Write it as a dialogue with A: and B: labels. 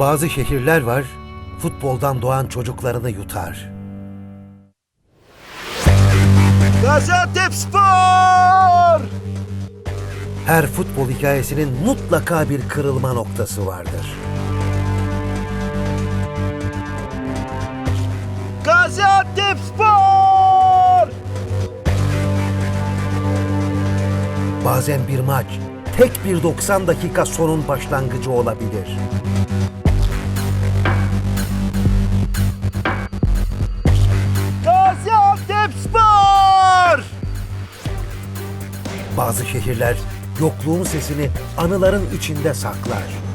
A: Bazı şehirler var, futboldan doğan çocuklarını yutar.
B: Gaziantep Spor!
A: Her futbol hikayesinin mutlaka bir kırılma noktası vardır.
B: Gaziantep Spor!
A: Bazen bir maç tek bir 90 dakika sonun başlangıcı olabilir. Bazı şehirler yokluğun sesini anıların içinde saklar.